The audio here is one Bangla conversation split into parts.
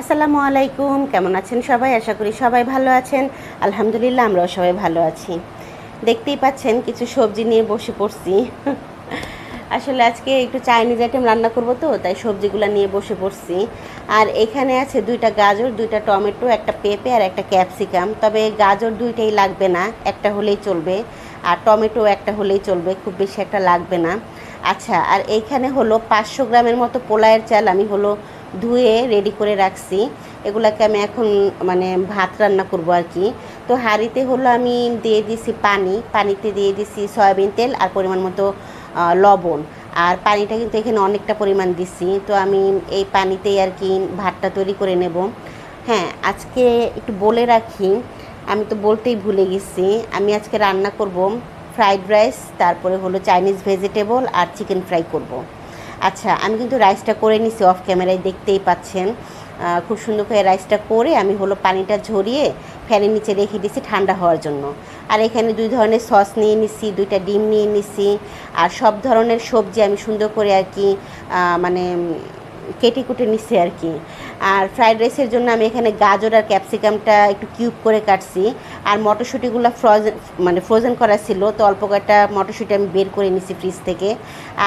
আসসালামু আলাইকুম, কেমন আছেন সবাই? আশা করি সবাই ভালো আছেন। আলহামদুলিল্লাহ, আমরাও সবাই ভালো আছি। দেখতেই পাচ্ছেন, কিছু সবজি নিয়ে বসে পড়ছি। আসলে আজকে একটু চাইনিজ আইটেম রান্না করব তো, তাই সবজিগুলো নিয়ে বসে পড়ছি। আর এখানে আছে দুইটা গাজর, দুইটা টমেটো, একটা পেঁপে আর একটা ক্যাপসিকাম। তবে গাজর দুইটাই লাগবে না, একটা হলেই চলবে। আর টমেটো একটা হলেই চলবে, খুব বেশি একটা লাগবে না। আচ্ছা আর এইখানে হলো পাঁচশো গ্রামের মতো পোলায়ের চাল, আমি হলো ধুয়ে রেডি করে রাখছি। এগুলাকে আমি এখন মানে ভাত রান্না করব আর কি। তো হাঁড়িতে হলো আমি দিয়ে দিছি পানি। পানিতে দিয়ে দিছি সয়াবিন তেল আর পরিমাণ মতো লবণ। আর পানিটা কিন্তু এখানে অনেকটা পরিমাণ দিছি। তো আমি এই পানিতেই আর কি ভাতটা তৈরি করে নেব। হ্যাঁ আজকে একটু বলে রাখি, আমি তো বলতেই ভুলে গেছি। আমি আজকে রান্না করব ফ্রাইড রাইস তারপরে হলো চাইনিজ ভেজিটেবল আর চিকেন ফ্রাই করব। আচ্ছা আমি কিন্তু রাইসটা করে নিছি অফ ক্যামেরায় দেখতেই পাচ্ছেন। খুব সুন্দর করে রাইসটা করে আমি হলো পানিটা ঝরিয়ে ফ্যানের নিচে রেখে দিছি ঠান্ডা হওয়ার জন্য। আর এখানে দুই ধরনের সস নিয়ে নিছি, দুইটা ডিম নিয়ে নিছি। আর সব ধরনের সবজি আমি সুন্দর করে আর কি মানে কেটে কুটে নিছি আর কি। আর ফ্রাইড রাইসের জন্য আমি এখানে গাজর আর ক্যাপসিকামটা একটু কিউব করে কাটছি। আর মটরশুঁটিগুলো ফ্রোজেন মানে ফ্রোজেন করা ছিল, তো অল্প কয়েকটা মটরশুঁটি আমি বের করে নিছি ফ্রিজ থেকে।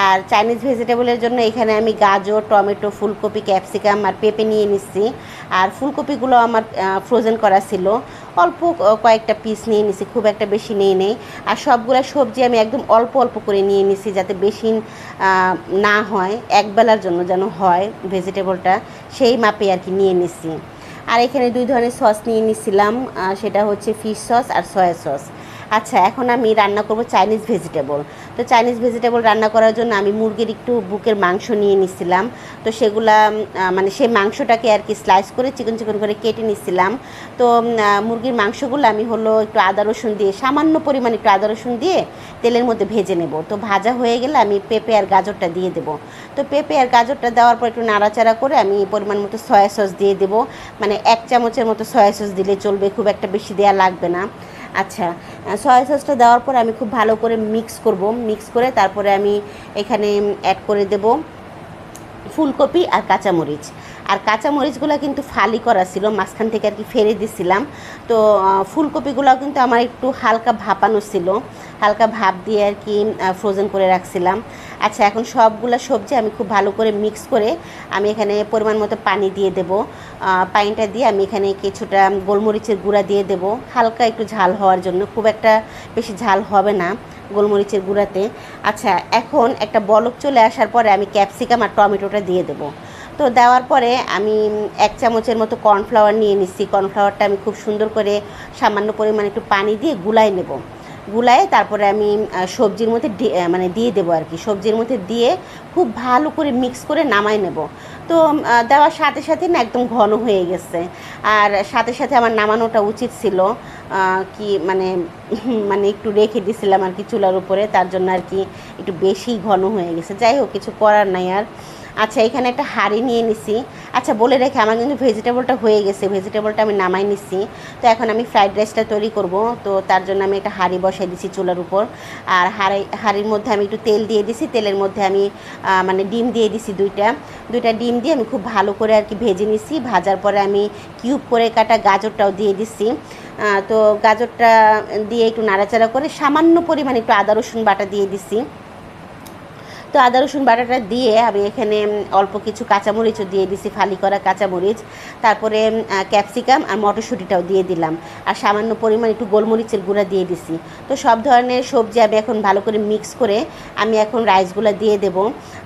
আর চাইনিজ ভেজিটেবলের জন্য এখানে আমি গাজর, টমেটো, ফুলকপি ক্যাপসিকাম আর পেঁপে নিয়ে নিচ্ছি আর ফুলকপিগুলো আমার ফ্রোজেন করা ছিল। অল্প কয়েকটা পিস নিয়ে নিছি, খুব একটা বেশি নিয়ে নেই। আর সবগুলা সবজি আমি একদম অল্প অল্প করে নিয়ে নিছি, যাতে বেশি না হয়, একবেলার জন্য যেন হয় ভেজিটেবলটা সেই মাপে আর কি নিয়ে নিছি। আর এখানে দুই ধরনের সস নিয়ে নিছিলাম সেটা হচ্ছে ফিশ সস আর সয়া সস আচ্ছা এখন আমি রান্না করব চাইনিজ ভেজিটেবল তো চাইনিজ ভেজিটেবল রান্না করার জন্য আমি মুরগির একটু বুকের মাংস নিয়ে নিছিলাম। তো সেগুলা মানে সেই মাংসটাকে আর কি স্লাইস করে চিকন চিকন করে কেটে নিছিলাম। তো মুরগির মাংসগুলো আমি হলো একটু আদা, রসুন দিয়ে, সামান্য পরিমাণ একটু আদা, রসুন দিয়ে তেলের মধ্যে ভেজে নেব। তো ভাজা হয়ে গেলে আমি পেঁপে আর গাজরটা দিয়ে দেব। তো পেঁপে আর গাজরটা দেওয়ার পর একটু নাড়াচাড়া করে আমি পরিমাণ মতো সয়া সস দিয়ে দেব। মানে এক চামচের মতো সয়া সস দিলে চলবে, খুব একটা বেশি দেওয়া লাগবে না। আচ্ছা সয়া সসটা দেওয়ার পর আমি খুব ভালো করে মিক্স করব। মিক্স করে তারপরে আমি এখানে অ্যাড করে দেব ফুলকপি আর কাঁচামরিচ। আর কাঁচামরিচগুলো কিন্তু ফালি করা ছিল মাঝখান থেকে আর কি ফেলে দিছিলাম। তো আহ, ফুলকপিগুলোও কিন্তু আমার একটু হালকা ভাপানো ছিল। হালকা ভাপ দিয়ে আর কি ফ্রোজেন করে রাখছিলাম। আচ্ছা এখন সবগুলো সবজি আমি খুব ভালো করে মিক্স করে আমি এখানে পরিমাণ মতো পানি দিয়ে দেব। পানিটা দিয়ে আমি এখানে কিছুটা গোলমরিচের গুঁড়া দিয়ে দেব। হালকা একটু ঝাল হওয়ার জন্য খুব একটা বেশি ঝাল হবে না গোলমরিচের গুঁড়াতে। আচ্ছা এখন একটা বলক চলে আসার পরে আমি ক্যাপসিকাম আর টমেটোটা দিয়ে দেবো। তো দেওয়ার পরে আমি এক চামচের মতো কর্নফ্লাওয়ার নিয়ে নিচ্ছি। কর্নফ্লাওয়ারটা আমি খুব সুন্দর করে সামান্য পরিমাণে একটু পানি দিয়ে গুলাই নেব। গুলায় তারপরে আমি সবজির মধ্যে মানে দিয়ে দেবো আর কি। সবজির মধ্যে দিয়ে খুব ভালো করে মিক্স করে নামাই নেব। তো দেওয়ার সাথে সাথে না একদম ঘন হয়ে গেছে। আর সাথে সাথে আমার নামানোটা উচিত ছিল। কি মানে মানে একটু রেখে দিছিলাম আর কি চুলার উপরে। তার জন্য আর কি একটু বেশি ঘন হয়ে গেছে। যাই হোক, কিছু করার নাই আর। আচ্ছা এখানে একটা হাঁড়ি নিয়ে নিছি। আচ্ছা বলে রেখে আমার কিন্তু ভেজিটেবলটা হয়ে গেছে, ভেজিটেবলটা আমি নামাই নিছি। তো এখন আমি ফ্রাইড রাইসটা তৈরি করব, তো তার জন্য আমি একটা হাঁড়ি বসাই দিছি চুলার উপর। আর হাঁড়ি, হাঁড়ির মধ্যে আমি একটু তেল দিয়ে দিছি, তেলের মধ্যে আমি মানে ডিম দিয়ে দিছি দুইটা। দুইটা ডিম দিয়ে আমি খুব ভালো করে আর কি ভেজে নিছি, ভাজার পরে আমি কিউব করে কাটা গাজরটাও দিয়ে দিছি। তো গাজরটা দিয়ে একটু নাড়াচাড়া করে সামান্য পরিমাণে একটু আদা, রসুন বাটা দিয়ে দিছি। তো আদা, রসুন বাটাটা দিয়ে আমি এখানে অল্প কিছু কাঁচামরিচও দিয়ে দিছি, ফালি করা কাঁচামরিচ। তারপরে ক্যাপসিকাম আর মটরশুঁটিটাও দিয়ে দিলাম। আর সামান্য পরিমাণ একটু গোলমরিচের গুঁড়া দিয়ে দিছি। তো সব ধরনের সবজি আমি এখন ভালো করে মিক্স করে আমি এখন রাইসগুলো দিয়ে দেব।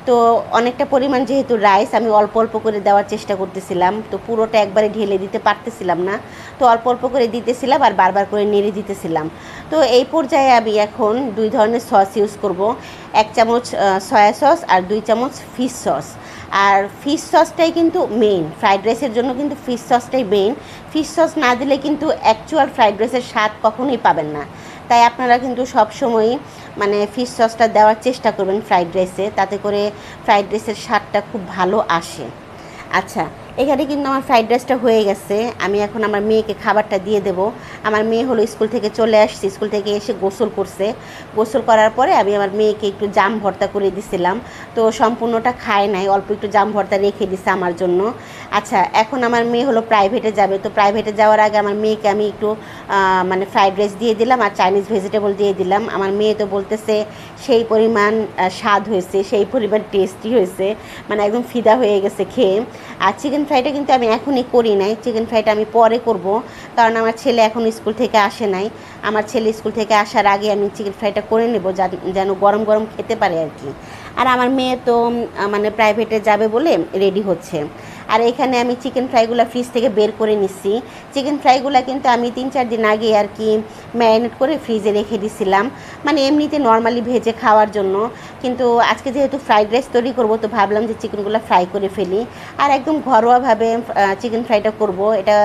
তো অনেকটা পরিমাণ যেহেতু রাইস আমি অল্প অল্প করে দেওয়ার চেষ্টা করতেছিলাম। তো পুরোটা একবারে ঢেলে দিতে পারতেছিলাম না। তো অল্প অল্প করে দিতেছিলাম আর বারবার করে নেড়ে দিতেছিলাম। তো এই পর্যায়ে আমি এখন দুই ধরনের সস ইউজ করব। এক চামচ সয়া সস আর দুই চামচ ফিশ সস আর ফিশ সসটাই কিন্তু মেইন ফ্রাইড রাইসের জন্য কিন্তু ফিশ সসটাই মেইন ফিশ সস না দিলে কিন্তু অ্যাকচুয়াল ফ্রাইড রাইসের স্বাদ কখনোই পাবেন না। তাই আপনারা কিন্তু সবসময়ই মানে ফিশ সসটা দেওয়ার চেষ্টা করবেন ফ্রাইড রাইসে তাতে করে ফ্রাইড রাইসের স্বাদটা খুব ভালো আসে। আচ্ছা এখানে কিন্তু আমার ফ্রাইড রাইসটা হয়ে গেছে। আমি এখন আমার মেয়েকে খাবারটা দিয়ে দেব। আমার মেয়ে হলো স্কুল থেকে চলে আসছে। স্কুল থেকে এসে গোসল করছে। গোসল করার পরে আমি আমার মেয়েকে একটু জাম ভর্তা করে দিছিলাম। তো সম্পূর্ণটা খায় নাই। অল্প একটু জাম ভর্তা রেখে দিছে আমার জন্য। আচ্ছা এখন আমার মেয়ে হলো প্রাইভেটে যাবে। তো প্রাইভেটে যাওয়ার আগে আমার মেয়েকে আমি একটু মানে ফ্রাইড রাইস দিয়ে দিলাম আর চাইনিজ ভেজিটেবল দিয়ে দিলাম। আমার মেয়ে তো বলতেছে, সেই পরিমাণ স্বাদ হয়েছে। সেই পরিমাণ টেস্টি হয়েছে। মানে একদম ফিদা হয়ে গেছে খেয়ে। আর চিকেন ফ্রাইটা কিন্তু আমি এখনই করি নাই। চিকেন ফ্রাইটা আমি পরে করব, কারণ আমার ছেলে এখন স্কুল থেকে আসে নাই। আমার ছেলে স্কুল থেকে আসার আগে আমি চিকেন ফ্রাইটা করে নেব, যেন গরম গরম খেতে পারে আর কি। আর আমার মেয়ে তো মানে প্রাইভেটে যাবে বলে রেডি হচ্ছে। আর এখানে আমি চিকেন ফ্রাইগুলো ফ্রিজ থেকে বের করে নিচ্ছি। চিকেন ফ্রাইগুলো কিন্তু আমি তিন চার দিন আগে আর কি ম্যারিনেট করে ফ্রিজে রেখে দিছিলাম। মানে এমনিতে নর্মালি ভেজে খাওয়ার জন্য। কিন্তু আজকে যেহেতু ফ্রাইড রাইস তৈরি করব, তো ভাবলাম যে চিকেনগুলো ফ্রাই করে ফেলি। আর একদম ঘরোয়াভাবে চিকেন ফ্রাইটা করব। এটা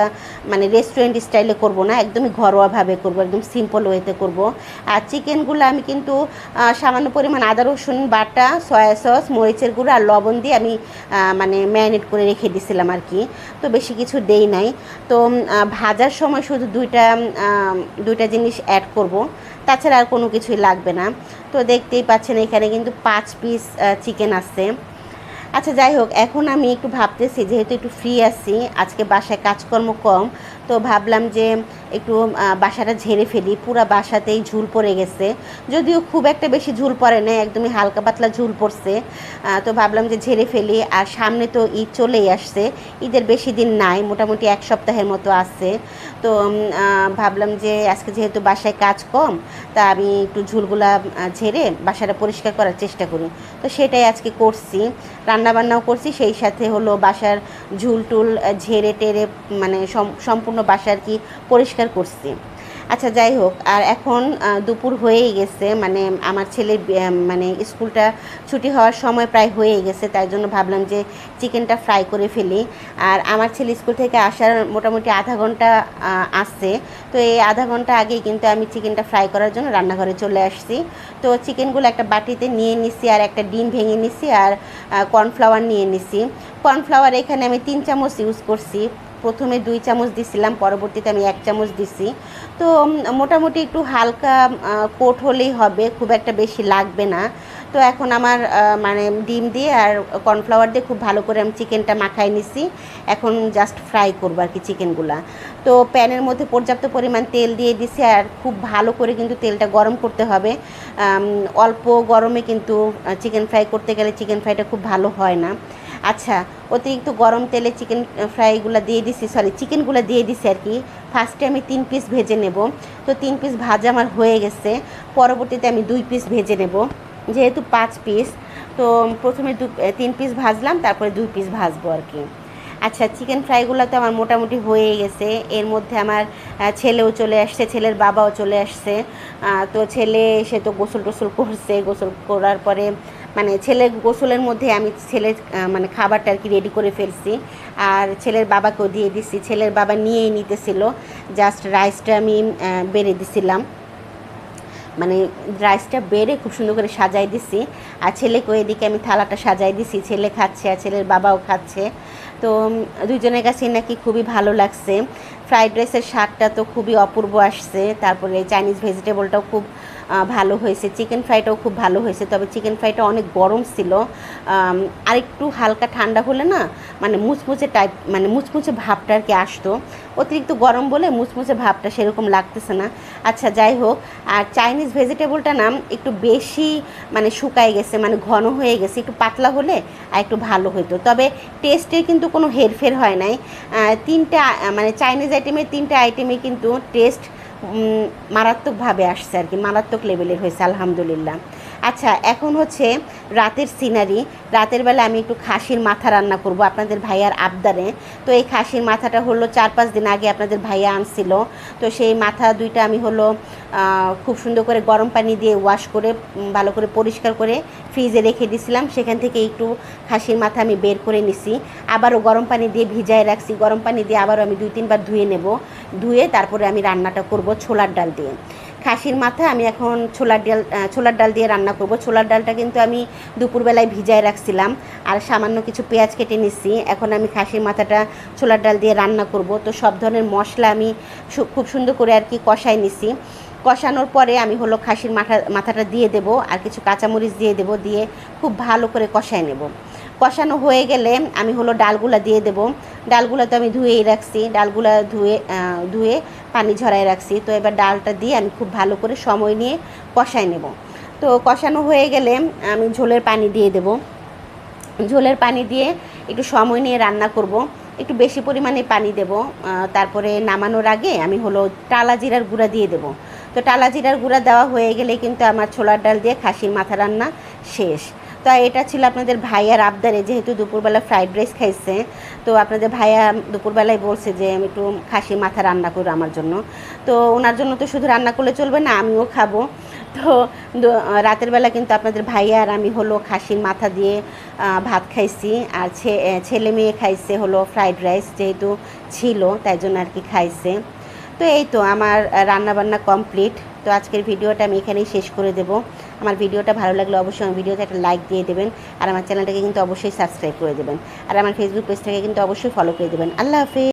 মানে রেস্টুরেন্ট স্টাইলে করব না, একদমই ঘরোয়াভাবে করব, একদম সিম্পল ওয়েতে করব। আর চিকেনগুলো আমি কিন্তু সামান্য পরিমাণ আদা রসুন বাটা সয়া সস মরিচের গুঁড়ো আর লবণ দিয়ে আমি মানে ম্যারিনেট করে রেখে দিছিলাম আর কি। তো বেশি কিছু দেই নাই। তো ভাজার সময় শুধু দুইটা দুইটা জিনিস অ্যাড করব। তাছাড়া আর কোনো কিছুই লাগবে না। তো দেখতেই পাচ্ছেন এখানে কিন্তু পাঁচ পিস চিকেন আছে। আচ্ছা যাই হোক, এখন আমি একটু ভাবতেছি, যেহেতু একটু ফ্রি আছি, আজকে বাসায় কাজকর্ম কম তো ভাবলাম যে একটু বাসাটা ঝেড়ে ফেলি। পুরা বাসাতেই ঝুল পড়ে গেছে। যদিও খুব একটা বেশি ঝুল পড়ে না একদমই হালকা পাতলা ঝুল পড়ছে। তো ভাবলাম যে ঝেড়ে ফেলি। আর সামনে তো ঈদ চলেই আসছে। ঈদের বেশি দিন নাই, মোটামুটি এক সপ্তাহের মতো আছে। তো ভাবলাম যে আজকে যেহেতু বাসায় কাজ কম, তা আমি একটু ঝুলগুলা ঝেড়ে বাসাটা পরিষ্কার করার চেষ্টা করি। তো সেটাই আজকে করছি। রান্নাবান্নাও করছি, সেই সাথে হলো বাসার ঝুল টুল ঝেড়ে টেরে মানে সম্পূর্ণ বাসা আর কি পরিষ্কার করছি। আচ্ছা যাই হোক, আর এখন দুপুর হয়েই গেছে মানে আমার ছেলের বি- মানে স্কুলটা ছুটি হওয়ার সময় প্রায় হয়ে গেছে, তাই জন্য ভাবলাম যে চিকেনটা ফ্রাই করে ফেলি। আর আমার ছেলে স্কুল থেকে আসার মোটামুটি আধা ঘণ্টা আসছে তো এই আধা ঘণ্টা আগেই কিন্তু আমি চিকেনটা ফ্রাই করার জন্য রান্নাঘরে চলে আসছি। তো চিকেনগুলো একটা বাটিতে নিয়ে নিছি, আর একটা ডিম ভেঙে নিছি, আর কর্নফ্লাওয়ার নিয়ে নিছি। কর্নফ্লাওয়ার এখানে আমি তিন চামচ ইউজ করছি। প্রথমে দুই চামচ দিছিলাম, পরবর্তীতে আমি এক চামচ দিছি। তো মোটামুটি একটু হালকা কোট হলেই হবে, খুব একটা বেশি লাগবে না। তো এখন আমার মানে ডিম দিয়ে আর কর্নফ্লাওয়ার দিয়ে খুব ভালো করে আমি চিকেনটা মাখাই নিছি। এখন জাস্ট ফ্রাই করব আর কি চিকেনগুলা। তো প্যানের মধ্যে পর্যাপ্ত পরিমাণ তেল দিয়ে দিছি আর খুব ভালো করে কিন্তু তেলটা গরম করতে হবে। অল্প গরমে কিন্তু চিকেন ফ্রাই করতে গেলে চিকেন ফ্রাইটা খুব ভালো হয় না। আচ্ছা অতিরিক্ত গরম তেলে চিকেন ফ্রাইগুলো দিয়ে দিছি সরি চিকেনগুলো দিয়ে দিছি আর কি। ফার্স্টে আমি তিন পিস ভেজে নেব। তো তিন পিস ভাজা আমার হয়ে গেছে। পরবর্তীতে আমি দুই পিস ভেজে নেব, যেহেতু পাঁচ পিস তো প্রথমে দু তিন পিস ভাজলাম, তারপরে দুই পিস ভাজবো আর কি। আচ্ছা চিকেন ফ্রাইগুলো তো আমার মোটামুটি হয়ে গেছে। এর মধ্যে আমার ছেলেও চলে আসছে, ছেলের বাবাও চলে আসছে। তো ছেলে, সে তো গোসল টোসল করছে। গোসল করার পরে মানে ছেলের গোসলের মধ্যে আমি ছেলের মানে খাবারটা আর কি রেডি করে ফেলছি। আর ছেলের বাবাকেও দিয়ে দিছি। ছেলের বাবা নিয়েই নিতেছিল। জাস্ট রাইসটা আমি বেড়ে দিছিলাম। মানে রাইসটা বেড়ে খুব সুন্দর করে সাজাই দিছি। আর ছেলেকে এদিকে আমি থালাটা সাজাই দিছি। ছেলে খাচ্ছে, আর ছেলের বাবাও খাচ্ছে। তো দুজনের কাছে নাকি খুবই ভালো লাগছে। ফ্রাইড রাইসের স্বাদটা তো খুবই অপূর্ব আসছে। তারপরে চাইনিজ ভেজিটেবলটাও খুব ভালো হয়েছে। চিকেন ফ্রাইটাও খুব ভালো হয়েছে। তবে চিকেন ফ্রাইটা অনেক গরম ছিল। আম, আর একটু হালকা ঠান্ডা হলে না মানে মুচমুচে টাইপ মানে মুচমুচে ভাবটা আর কি আসতো। অতিরিক্ত গরম বলে মুচমুচে ভাবটা সেরকম লাগতেছে না। আচ্ছা যাই হোক আর চাইনিজ ভেজিটেবলটা না একটু বেশি মানে শুকায় গেছে মানে ঘন হয়ে গেছে। একটু পাতলা হলে আর একটু ভালো হতো তবে টেস্টের কিন্তু কোনো হেরফের হয় নাই। তিনটা মানে চাইনিজ আইটেমের তিনটা আইটেমে কিন্তু টেস্ট মারাত্মকভাবে আসছে আর কি, মারাত্মক লেভেলের হয়েছে, আলহামদুলিল্লাহ। আচ্ছা এখন হচ্ছে রাতের সিনারি রাতের বেলা আমি একটু খাসির মাথা রান্না করব, আপনাদের ভাইয়ার আবদারে। তো এই খাসির মাথাটা হলো চার পাঁচ দিন আগে আপনাদের ভাইয়া আনছিল। তো সেই মাথা দুইটা আমি হলো খুব সুন্দর করে গরম পানি দিয়ে ওয়াশ করে ভালো করে পরিষ্কার করে ফ্রিজে রেখে দিয়েছিলাম সেখান থেকে একটু খাসির মাথা আমি বের করে নিছি। আবারও গরম পানি দিয়ে ভিজায় রাখছি। গরম পানি দিয়ে আবারও আমি দুই তিনবার ধুয়ে নেব। ধুয়ে তারপরে আমি রান্নাটা করব ছোলার ডাল দিয়ে। খাসির মাথা আমি এখন ছোলার ডাল ছোলার ডাল দিয়ে রান্না করব। ছোলার ডালটা কিন্তু আমি দুপুরবেলায় ভিজায় রাখছিলাম আর সামান্য কিছু পেঁয়াজ কেটে নিচ্ছি। এখন আমি খাসির মাথাটা ছোলার ডাল দিয়ে রান্না করব। তো সব ধরনের মশলা আমি খুব সুন্দর করে আর কি কষাই নিছি কষানোর পরে আমি হলো খাসির মাথা মাথাটা দিয়ে দেব আর কিছু কাঁচামরিচ দিয়ে দেব, দিয়ে খুব ভালো করে কষাই নেব। কষানো হয়ে গেলে আমি হলো ডালগুলা দিয়ে দেব। ডালগুলা তো আমি ধুয়েই রাখছি। ডালগুলা ধুয়ে ধুয়ে পানি ঝরাই রাখছি। তো এবার ডালটা দিয়ে আমি খুব ভালো করে সময় নিয়ে কষাই নেব। তো কষানো হয়ে গেলে আমি ঝোলের পানি দিয়ে দেব। ঝোলের পানি দিয়ে একটু সময় নিয়ে রান্না করব। একটু বেশি পরিমাণে পানি দেব। তারপরে নামানোর আগে আমি হলো টালা জিরার গুঁড়া দিয়ে দেব। তো টালা জিরার গুঁড়া দেওয়া হয়ে গেলে কিন্তু আমার ছোলার ডাল দিয়ে খাসির মাথা রান্না শেষ। তো এটা ছিল আপনাদের ভাইয়ার আবদারে, যেহেতু দুপুরবেলা ফ্রাইড রাইস খাইছে, তো আপনাদের ভাইয়া দুপুরবেলায় বলছে যে আমি একটু খাসির মাথা রান্না করো আমার জন্য। তো ওনার জন্য তো শুধু রান্না করলে চলবে না, আমিও খাব। তো রাতের বেলা কিন্তু আপনাদের ভাইয়া আর আমি হলো খাসির মাথা দিয়ে ভাত খাইছি। আর ছেলে মেয়ে খাইছে হলো ফ্রাইড রাইস যেহেতু ছিল, তাই জন্য আর কি খাইছে। তো এই তো আমার রান্নাবান্না কমপ্লিট তো আজকের ভিডিওটা আমি এখানেই শেষ করে দেব। আমার ভিডিওটা ভালো লাগলে অবশ্যই আমার ভিডিওতে একটা লাইক দিয়ে দেবেন, আর আমার চ্যানেলটাকে কিন্তু অবশ্যই সাবস্ক্রাইব করে দেবেন, আর আমার ফেসবুক পেজটাকে কিন্তু অবশ্যই ফলো করে দেবেন। আল্লাহ হাফেজ।